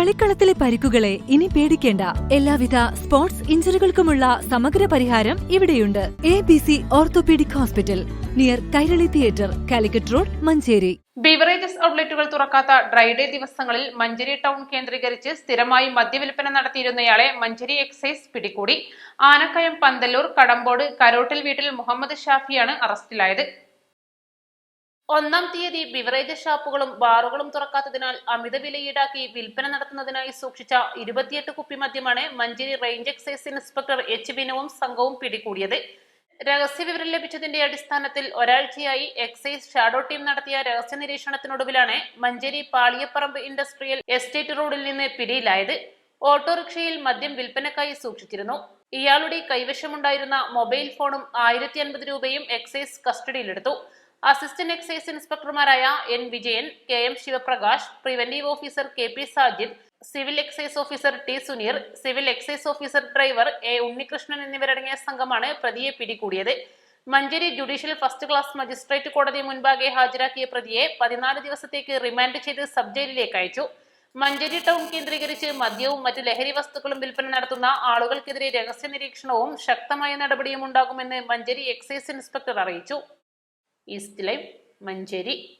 കളിക്കളത്തിലെ പരിക്കുകളെ ഇനി പേടിക്കേണ്ട. എല്ലാവിധ സ്പോർട്സ് ഇഞ്ചുറികൾക്കുമുള്ള സമഗ്ര പരിഹാരം ഇവിടെയുണ്ട്. A B C orthopaedic hospital near Kairali theatre Calicut road Manjeri. Beverages ഔട്ട്ലെറ്റുകൾ തുറക്കാത്ത ഡ്രൈഡേ ദിവസങ്ങളിൽ മഞ്ചേരി ടൗൺ കേന്ദ്രീകരിച്ച് സ്ഥിരമായി മദ്യവിൽപ്പന നടത്തിയിരുന്നയാളെ മഞ്ചേരി എക്സൈസ് പിടികൂടി. ആനക്കയം പന്തല്ലൂർ കടമ്പോട് കരോട്ടിൽ വീട്ടിൽ മുഹമ്മദ് ഷാഫിയാണ് അറസ്റ്റിലായത്. ഒന്നാം തീയതി ബിവറേജ് ഷാപ്പുകളും ബാറുകളും തുറക്കാത്തതിനാൽ അമിത വില ഈടാക്കി വിൽപ്പന നടത്തുന്നതിനായി സൂക്ഷിച്ച ഇരുപത്തിയെട്ട് കുപ്പി മദ്യമാണ് Manjeri range excise inspector H ബിനുവും സംഘവും പിടികൂടിയത്. രഹസ്യവിവരം ലഭിച്ചതിന്റെ അടിസ്ഥാനത്തിൽ ഒരാഴ്ചയായി എക്സൈസ് ഷാഡോ ടീം നടത്തിയ രഹസ്യ നിരീക്ഷണത്തിനൊടുവിലാണ് മഞ്ചേരി പാളിയപ്പറമ്പ് ഇൻഡസ്ട്രിയൽ എസ്റ്റേറ്റ് റോഡിൽ നിന്ന് പിടിയിലായത്. ഓട്ടോറിക്ഷയിൽ മദ്യം വിൽപ്പനക്കായി സൂക്ഷിച്ചിരുന്നു. ഇയാളുടെ കൈവശമുണ്ടായിരുന്ന മൊബൈൽ ഫോണും ആയിരത്തി അൻപത് രൂപയും എക്സൈസ് കസ്റ്റഡിയിലെടുത്തു assistant excise ഇൻസ്പെക്ടർമാരായ N Vijayan K M Sivaprakash preventive officer K P Sajid civil excise officer T Suneer civil excise officer driver A Unnikrishnan എന്നിവരടങ്ങിയ സംഘമാണ് പ്രതിയെ പിടികൂടിയത്. Manjeri judicial first class magistrate കോടതി മുൻപാകെ ഹാജരാക്കിയ പ്രതിയെ പതിനാല് ദിവസത്തേക്ക് റിമാൻഡ് ചെയ്ത് സബ് ജയിലിലേക്ക് അയച്ചു. മഞ്ചേരി ടൗൺ കേന്ദ്രീകരിച്ച് മദ്യവും മറ്റ് ലഹരി വസ്തുക്കളും വിൽപ്പന നടത്തുന്ന ആളുകൾക്കെതിരെ രഹസ്യ നിരീക്ഷണവും ശക്തമായ നടപടിയും ഉണ്ടാകുമെന്ന് മഞ്ചേരി എക്സൈസ് ഇൻസ്പെക്ടർ അറിയിച്ചു. East live Manjeri.